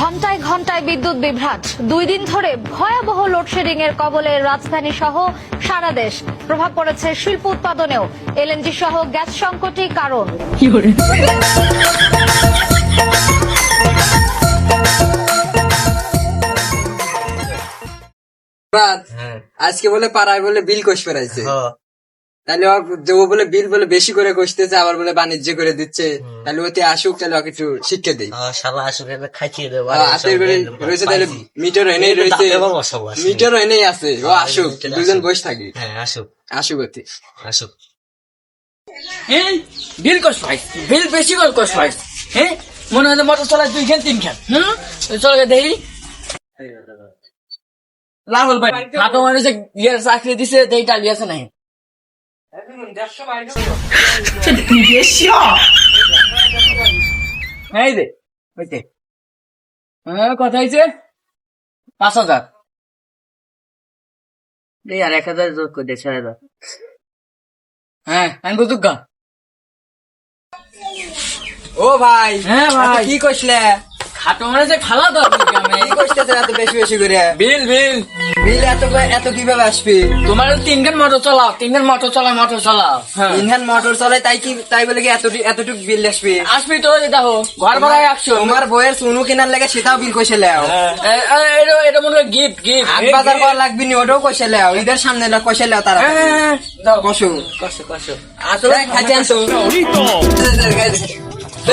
ঘন্টায় ঘন্টায় বিদ্যুৎ বিভ্রাট। দুই দিন ধরে ভয়াবহ লোডশেডিং এর কবলে রাজধানী সহ সারা দেশ। প্রভাব পড়েছে শিল্প উৎপাদনেও। এলএনজি সহ গ্যাস সংকটই কারণ। হ্যাঁ। আজকে বলে পাড়ায় বলে বিল কষ ফেরাইছে। তাহলে ও- বলে বিল বলে বেশি করে কষতেছে আবার বলে বাণিজ্য করে দিচ্ছে। তাহলে ওতে আসুক তাহলে ওকে একটু শিক্ষা দেই। হ্যাঁ, শালা আসুক দেবো। হাতে রয়েছে তাহলে মিটার এনেই রয়েছে। মিটার এনেই আছে। ও আসুক দুজন বসে থাকি। হ্যাঁ আসুক। আসুক ওতে। আসুক। হ্যাঁ বিল কষ্ট হয়। বিল বেশি করে কষ্ট হয়। হ্যাঁ মনে হয় মোটর চলায় দুই খান তিন খান হুম? চলে দেখি। রাহুল ভাই হাতো মানুষে ইয়ের চাকরি দিছে এইটা লিয়েছে নাই এই দে ওইতে হ্যাঁ কথা হয়েছে? পাঁচ হাজার। আর এক হাজার যোগ করে দে ছয় হাজার হ্যাঁ আমি বুঝুক গা ও ভাই হ্যাঁ ভাই। কি কষলে খাটো মানে যে খালা তো আমি কি কষতেছে এত বেশি বেশি করে? বিল বিল। বিল এত এত কীভাবে আসবে? তোমার তিনখান মোটর চালাও তিনখান মোটর চালাও মোটর চালাও। হ্যাঁ। ইনহান মোটর চলে তাই কি তাই বলে কি এত এতটুকু বিল আসবে? আসবি তো এটা হো ঘর ভাড়ায় একশো। তোমার বইয়ের সুনু কেনার লেগে সেটাও বিল কষে লেও। এ- এটা এটা মনে হয় গিফট গিফট আট বাজার করা লাগবে নি ওটাও কষে লেও। ঈদের সামনে লেও কষে লেও তারা। দাও। কষু কষ্ট কষ্ট আসলে খাইতে আনছো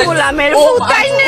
গোলামের পুতাই নে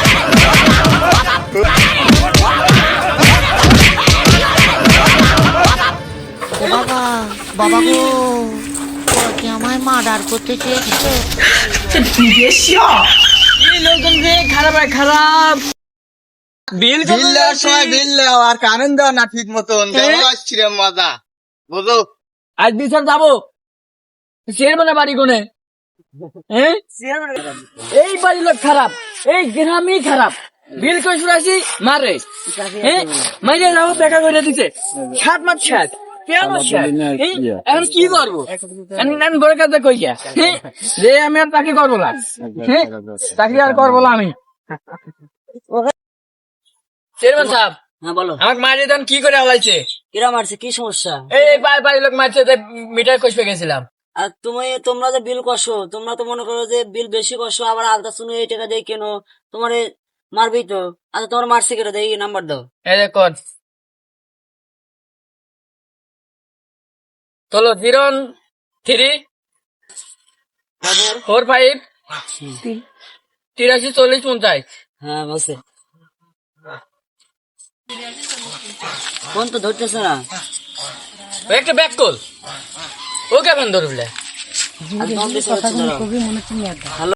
বাবা বাবা গো আমায় মার্ডার করতে চেয়েছিল লোকজন যে খারাপ হয় খারাপ। বিল সময় আর দাও না ঠিক মতন? আসছি রে মজা? বুঝো? আজ বিচার যাব। শের মানে বাড়ি কোনে? হ্যাঁ? এই বাড়ির লোক খারাপ এই গ্রামই খারাপ। বিল শুনাছি মারে। হ্যাঁ দেখা করে দিছে। সাত মাস ষাট কেন ষাট এখন কি করব? আমি বড় কাজে কই? যে আমি আর তাকে করব না? তাকে আর করব না আমি। চেয়ারম্যান সাহেব হ্যাঁ বলো। আমাকে মারিয়ে দেন কি করে হলাইছে? কিরা মারছে কি সমস্যা? এই লোক মারছে তাই মিটার কষবে গেছিলাম। আর তুমি তোমরা যে বিল কষো তোমরা তো মনে করো যে বিল বেশি কষো আবার আলতা শুনে এই টাকা দিয়ে কেন? তোমার মারবি তো। আচ্ছা তোমার মারছে কেটে দেই নাম্বার দাও। এই চলো জিরো থ্রি। Four five. তিরাশি চল্লিশ পঞ্চাশ। হ্যাঁ বসে। ফোন তো ধরতেছে না। একটা ব্যাক কল ও কেমন ধরবলে। হ্যালো?